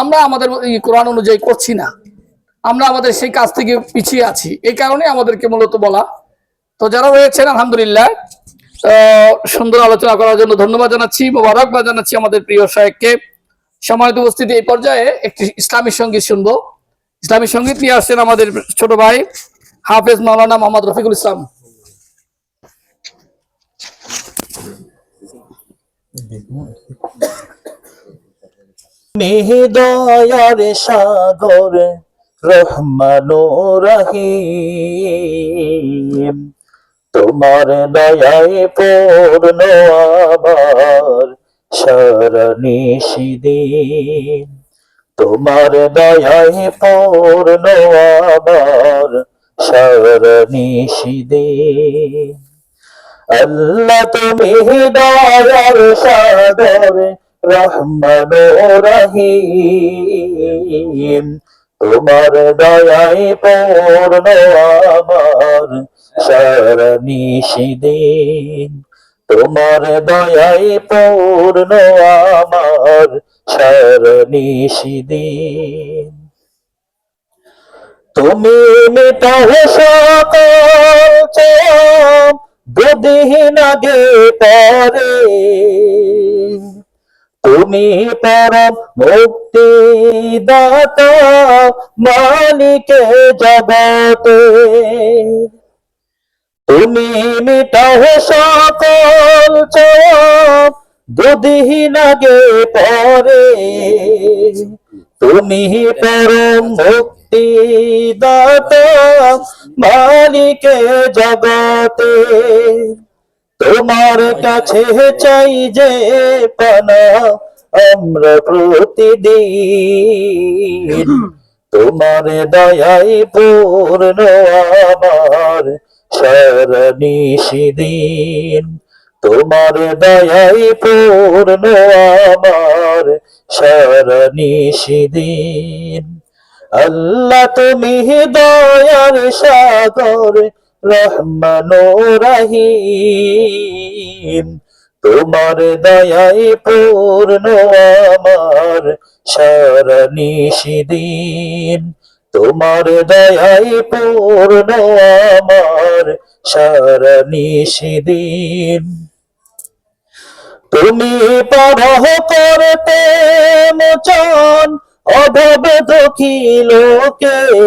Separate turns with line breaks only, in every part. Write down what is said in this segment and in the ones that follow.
আমরা আমাদের কোরআন অনুযায়ী করছি না। আমরা আমাদের সেই কাজ থেকে পিছিয়ে আছি। এই কারণে আমাদেরকে মূলত বলা। তো যারা রয়েছেন, আলহামদুলিল্লাহ সুন্দর আলোচনা করার জন্য ধন্যবাদ জানাচ্ছি, মোবারকবাদ জানাচ্ছি আমাদের প্রিয় সাহেবকে সম্মানিত উপস্থিতি এই পর্যায়ে একটি ইসলামী সংগীত শুনব। ইসলামী সংগীত নিয়ে আসছেন আমাদের ছোট ভাই হাফেজ মাওলানা মোহাম্মদ রফিকুল ইসলাম।
দয়ার সাগর, রহমান রহিম। তোমার দয়ায় পূর্ণ আমার শরণি সিদিন। তোমার দয়ায় পূর্ণ আমার সিদিন। আল্লাহ তুমি দয়ার সাগর রহমান রহিম তোমার দয়ায় পূর্ণ আমার শরণি সিদিন। তোমার দয়ায় পূর্ণ আমার শরণি সিদিন। তুমি মেটাহ সকল চাপ দুদিন আগে পরে। তুমি পরম মুক্তি দাতা মালিকে জগতে। তুমি মিটাহ সকল দুদিন আগে পরে। তুমি পরম মুক্তি দাতা মালিকে জগতে। তোমার কাছে চাই যে পানা আমরা প্রতিদিন তোমার দয়াই পূর্ণ আমার সিদিন। তোমার দয়াই পূর্ণ আমার সিদিন। আল্লাহ তুমি দয়ার সাগর রহমান রহিম তোমার দয়াই পূর্ণ আমার সিদিন। তোমার দয়াই পূর্ণ আমার শরণি সিদিন। তুমি পরহ করতে মোচন অভাব দুঃখী লোকের।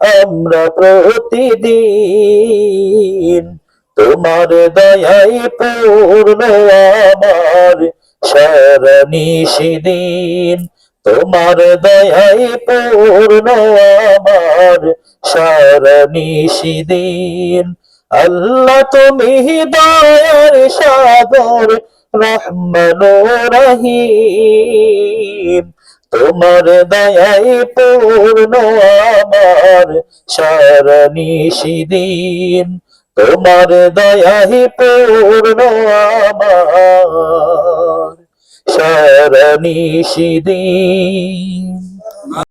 আমরা প্রতিদিন তোমার দয়াই পূর্ণ আমার সিদিন তোমার দয়াই পূর্ণ আমার সিদিন আল্লাহ তুমি দয়ার সাগর, রহমান রহিম। তোমার দয়াই পূর্ণ আমার শরণি সিদিন। তোমার দয়াই পূর্ণ আমার শরণি সিদিন।